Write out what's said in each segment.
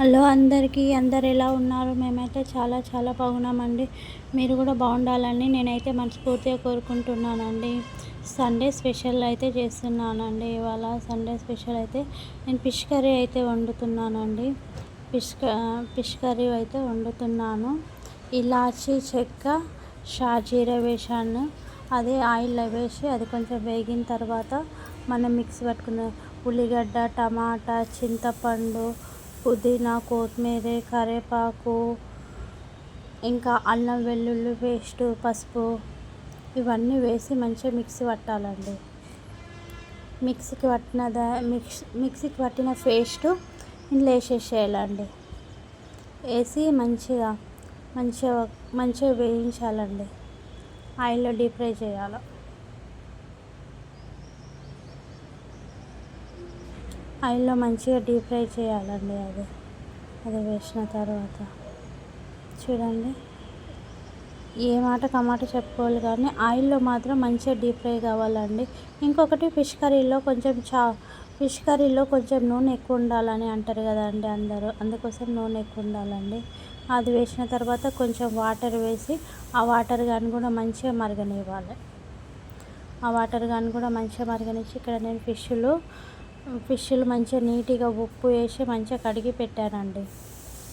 Hello అందరికీ అందరు ఎలా ఉన్నారు? మేమైతే చాలా చాలా బాగున్నామండి. మీరు కూడా బాగుండాలని నేనైతే మనస్ఫూర్తిగా కోరుకుంటున్నానండి. సండే స్పెషల్ అయితే చేస్తున్నానండి. ఇవాళ సండే స్పెషల్ అయితే నేను ఫిష్ కర్రీ అయితే వండుతున్నానండి. ఫిష్ ఫిష్ కర్రీ అయితే వండుతున్నాను. ఇలాచి చెక్క షాజీరా వేసాను అదే ఆయిల్లో వేసి అది కొంచెం వేగిన తర్వాత మనం మిక్స్ పట్టుకున్న ఉల్లిగడ్డ టమాటా చింతపండు పుదీనా కొత్తిమీర కరివేపాకు ఇంకా అల్లం వెల్లుల్లి పేస్ట్ పసుపు ఇవన్నీ వేసి మంచిగా మిక్సీ పట్టాలండి. మిక్సీకి పట్టిన మిక్స్ మిక్సీకి పట్టిన పేస్టు ఇందులో వేసేసేయాలండి. వేసి మంచిగా మంచిగా మంచిగా వేయించాలండి. ఆయిల్లో డీప్ ఫ్రై చేయాలి. ఆయిల్లో మంచిగా డీప్ ఫ్రై చేయాలండి అది. అది వేసిన తర్వాత. చూడండి. ఏ మాట కమాట చెప్పుకోవాలి కానీ ఆయిల్లో మాత్రం మంచిగా డీప్ ఫ్రై కావాలండి. ఇంకొకటి ఫిష్ కర్రీలో కొంచెం చా ఫిష్ కర్రీలో కొంచెం నూనె ఎక్కువ ఉండాలని అంటారు కదండి అందరూ. అందుకోసం నూనె ఎక్కువ ఉండాలండి. అది వేసిన తర్వాత కొంచెం వాటర్ వేసి ఆ వాటర్ కానీ కూడా మంచిగా మరగనివ్వాలి. ఆ వాటర్ కానీ కూడా మంచిగా మరగనిచ్చి ఇక్కడ నేను ఫిష్లు ఫిష్లు మంచిగా నీట్గా ఉప్పు వేసి మంచిగా కడిగి పెట్టానండి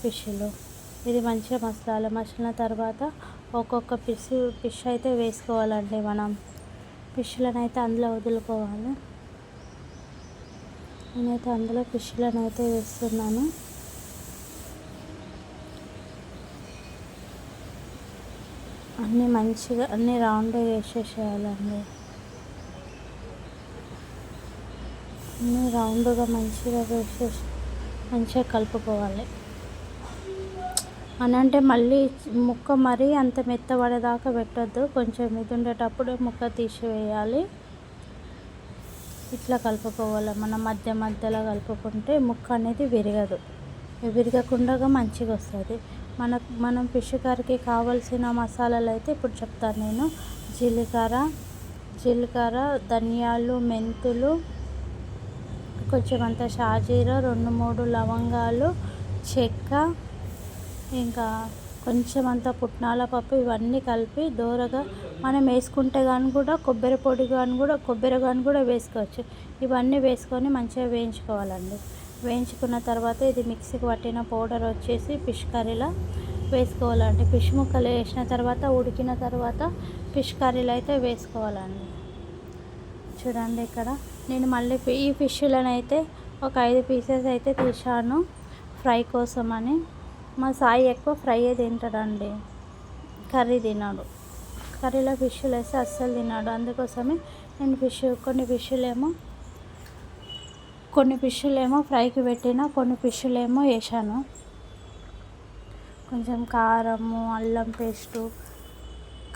ఫిష్లు. ఇది మంచిగా మసాలా మసిలిన తర్వాత ఒక్కొక్క ఫిష్ ఫిష్ అయితే వేసుకోవాలండి మనం. ఫిష్లను అయితే అందులో వదులుకోవాలి. నేనైతే అందులో ఫిష్లను అయితే వేస్తున్నాను. అన్నీ మంచిగా అన్నీ రౌండ్గా వేసేసేయాలండి. అన్నీ రౌండ్గా మంచిగా వేసేసి మంచిగా కలుపుకోవాలి. అని అంటే మళ్ళీ ముక్క మరీ అంత మెత్తబడేదాకా పెట్టద్దు. కొంచెం ఇది ఉండేటప్పుడు ముక్క తీసివేయాలి ఇట్లా కలుపుకోవాలి. మనం మధ్య మధ్యలో కలుపుకుంటే ముక్క అనేది విరగదు. విరగకుండా మంచిగా వస్తుంది. మన మనం ఫిష్ కర్రీకి కావాల్సిన మసాలాలు అయితే ఇప్పుడు చెప్తాను నేను. జీలకర్ర జీలకర్ర ధనియాలు మెంతులు కొంచెం అంత షాజీరా రెండు మూడు లవంగాలు చెక్క ఇంకా కొంచెం అంత పుట్నాల పప్పు ఇవన్నీ కలిపి దోరగా మనం వేసుకుంటే కానీ కూడా కొబ్బరి పొడి కానీ కూడా కొబ్బరి కానీ కూడా వేసుకోవచ్చు. ఇవన్నీ వేసుకొని మంచిగా వేయించుకోవాలండి. వేయించుకున్న తర్వాత ఇది మిక్సీకి పట్టిన పౌడర్ వచ్చేసి ఫిష్ కర్రీలో వేసుకోవాలండి. ఫిష్ ముక్కలు వేసిన తర్వాత ఉడికిన తర్వాత ఫిష్ కర్రీలు అయితే వేసుకోవాలండి. చూడండి ఇక్కడ. నేను మళ్ళీ ఈ ఫిష్లను అయితే ఒక ఐదు పీసెస్ అయితే తీశాను ఫ్రై కోసం అని మా సాయి ఎక్కువ ఫ్రైయే తింటాడండి. కర్రీ తిన్నాడు కర్రీలో ఫిష్లు వేస్తే అస్సలు తిన్నాడు అందుకోసమే నేను ఫిష్ కొన్ని ఫిష్లేమో కొన్ని ఫిష్లేమో ఫ్రైకి పెట్టిన కొన్ని ఫిష్లేమో వేసాను కొంచెం కారము అల్లం పేస్టు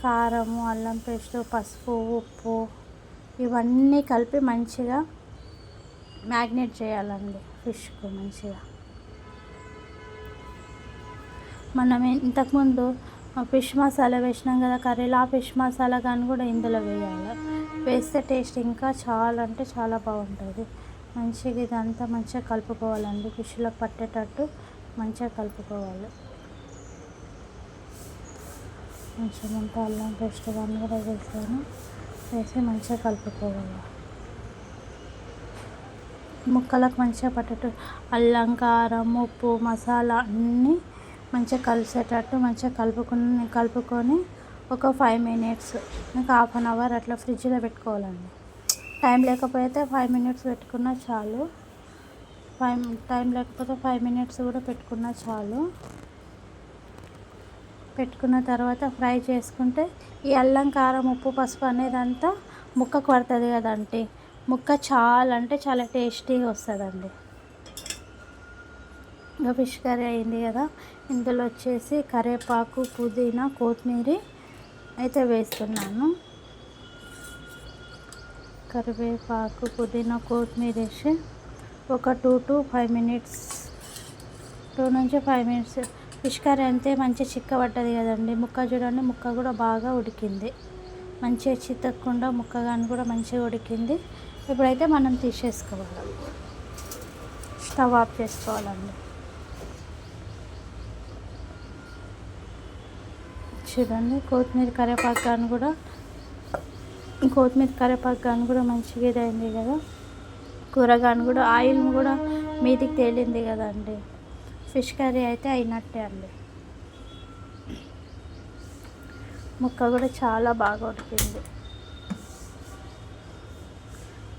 కారము అల్లం పేస్టు పసుపు ఉప్పు ఇవన్నీ కలిపి మంచిగా మ్యాగ్నేట్ చేయాలండి ఫిష్కు మంచిగా. మనం ఇంతకుముందు ఫిష్ మసాలా వేసినాం కదా కర్రీలో ఆ ఫిష్ మసాలా కానీ కూడా ఇందులో వేయాలి. వేస్తే టేస్ట్ ఇంకా చాలా అంటే చాలా బాగుంటుంది. మంచిగా ఇదంతా మంచిగా కలుపుకోవాలండి ఫిష్లో పట్టేటట్టు మంచిగా కలుపుకోవాలి. మంచిగా అంతా అల్లం పేస్ట్ కానీ కూడా వేసాను. వేసి మంచిగా కలుపుకోవాలి. ముక్కలకు మంచిగా పట్టేట్టు అల్లం కారం ఉప్పు మసాలా అన్నీ మంచిగా కలిసేటట్టు మంచిగా కలుపుకుని కలుపుకొని ఒక ఫైవ్ మినిట్స్ ఇంకా హాఫ్ అన్ అవర్ అట్లా ఫ్రిడ్జ్లో పెట్టుకోవాలండి. టైం లేకపోతే ఫైవ్ మినిట్స్ పెట్టుకున్నా చాలు. ఫైవ్ టైం లేకపోతే ఫైవ్ మినిట్స్ కూడా పెట్టుకున్నా చాలు. పెట్టుకున్న తర్వాత ఫ్రై చేసుకుంటే ఈ అల్లం కారం ఉప్పు పసుపు అనేది అంతా ముక్కకు పడుతుంది కదండి ముక్క చాలా అంటే చాలా టేస్టీగా వస్తుందండి. ఇంకా ఫిష్ కర్రీ అయింది కదా ఇందులో వచ్చేసి కరివేపాకు పుదీనా కొత్తిమీర అయితే వేస్తున్నాను. కరివేపాకు పుదీనా కొత్తిమీర వేసి ఒక two to five minutes two నుంచి ఫైవ్ మినిట్స్ ఫిష్ కర్రీ అంతే మంచి చిక్కబడ్డది కదండి. ముక్క చూడండి ముక్క కూడా బాగా ఉడికింది. మంచిగా చితక్కుండా ముక్క కానీ కూడా మంచిగా ఉడికింది. ఇప్పుడైతే మనం తీసేసుకోవాలి. స్టవ్ ఆఫ్ చేసుకోవాలండి. చూడండి కొత్తిమీర కరివేపాకు కానీ కూడా కొత్తిమీర కరివేపాకు కానీ కూడా మంచిగా ఇదైంది కదా. కూర కానీ కూడా ఆయిల్ కూడా మీదికి తేలింది కదండి. ఫిష్ కర్రీ అయితే అయినట్టే అండి. ముక్క కూడా చాలా బాగా ఉడికింది.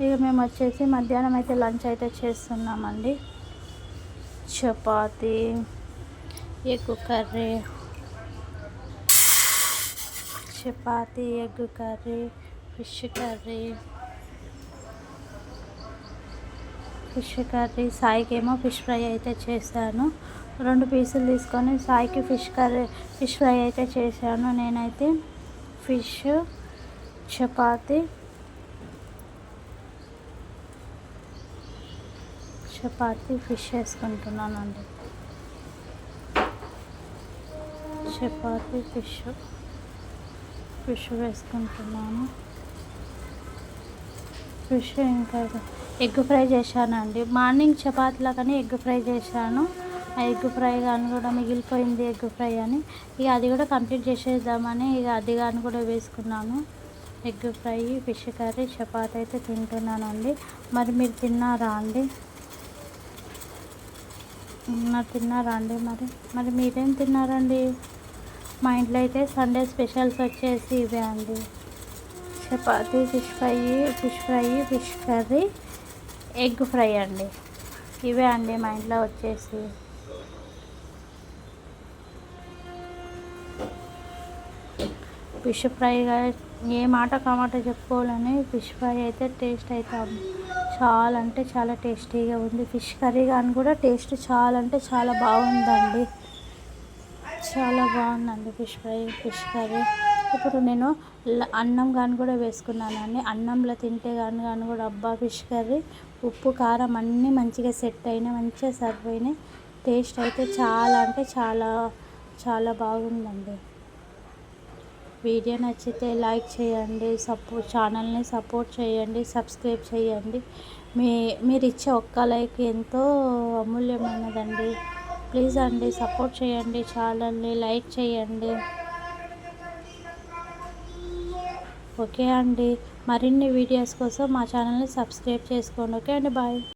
ఇక మేము వచ్చేసి మధ్యాహ్నం అయితే లంచ్ అయితే చేస్తున్నామండి. Chapati egg curry chapati egg curry fish curry fish curry సాయికి ఏమో ఫిష్ ఫ్రై అయితే చేశాను. రెండు పీసులు తీసుకొని సాయికి ఫిష్ కర్రీ ఫిష్ ఫ్రై అయితే చేశాను. నేనైతే ఫిష్ చపాతి చపాతి ఫిష్ వేసుకుంటున్నానండి. చపాతి ఫిష్ ఫిష్ వేసుకుంటున్నాను. ఫిష్ ఇంకా ఎగ్ ఫ్రై చేశానండి. మార్నింగ్ చపాతీలా కానీ ఎగ్ ఫ్రై చేశాను. ఆ ఎగ్ ఫ్రై కానీ కూడా మిగిలిపోయింది ఎగ్ ఫ్రై అని. ఇక అది కూడా కంప్లీట్ చేసేద్దామని ఇక అది కానీ కూడా వేసుకున్నాను. ఎగ్ ఫ్రై ఫిష్ కర్రీ చపాతి అయితే తింటున్నానండి. మరి మీరు తిన్నారా అండి? మరి తిన్నారా అండి మరి? మరి మీరేం తిన్నారండి? మా ఇంట్లో అయితే సండే స్పెషల్స్ వచ్చేసి ఇవే అండి. Chapati fish fry fish fry fish curry egg fry అండి. ఇవే అండి మా ఇంట్లో వచ్చేసి. ఫిష్ ఫ్రైగా ఏ మాట కామాట చెప్పుకోవాలని ఫిష్ ఫ్రై అయితే టేస్ట్ అయితే చాలా అంటే చాలా టేస్టీగా ఉంది. ఫిష్ కర్రీ కానీ కూడా టేస్ట్ చాలా అంటే చాలా బాగుందండి. చాలా బాగుందండి ఫిష్ ఫ్రై ఫిష్ కర్రీ. ఇప్పుడు నేను అన్నం కానీ కూడా వేసుకున్నానండి. అన్నంలో తింటే కానీ కానీ కూడా అబ్బా ఫిష్ కర్రీ ఉప్పు కారం అన్నీ మంచిగా సెట్ అయినాయి మంచిగా సర్వ్ అయినాయి టేస్ట్ అయితే చాలా అంటే చాలా చాలా బాగుందండి. వీడియో నచ్చితే లైక్ చేయండి సపోర్ట్ ఛానల్ని సపోర్ట్ చేయండి సబ్స్క్రైబ్ చేయండి. మీ మీరు ఇచ్చే ఒక్క లైక్ ఎంతో అమూల్యమైనదండి. ప్లీజ్ అండి సపోర్ట్ చేయండి ఛానల్ని లైక్ చేయండి. ఓకే అండి. మరిన్ని వీడియోస్ కోసం మా ఛానల్ని సబ్స్క్రైబ్ చేసుకోండి. ఓకే అండి బాయ్.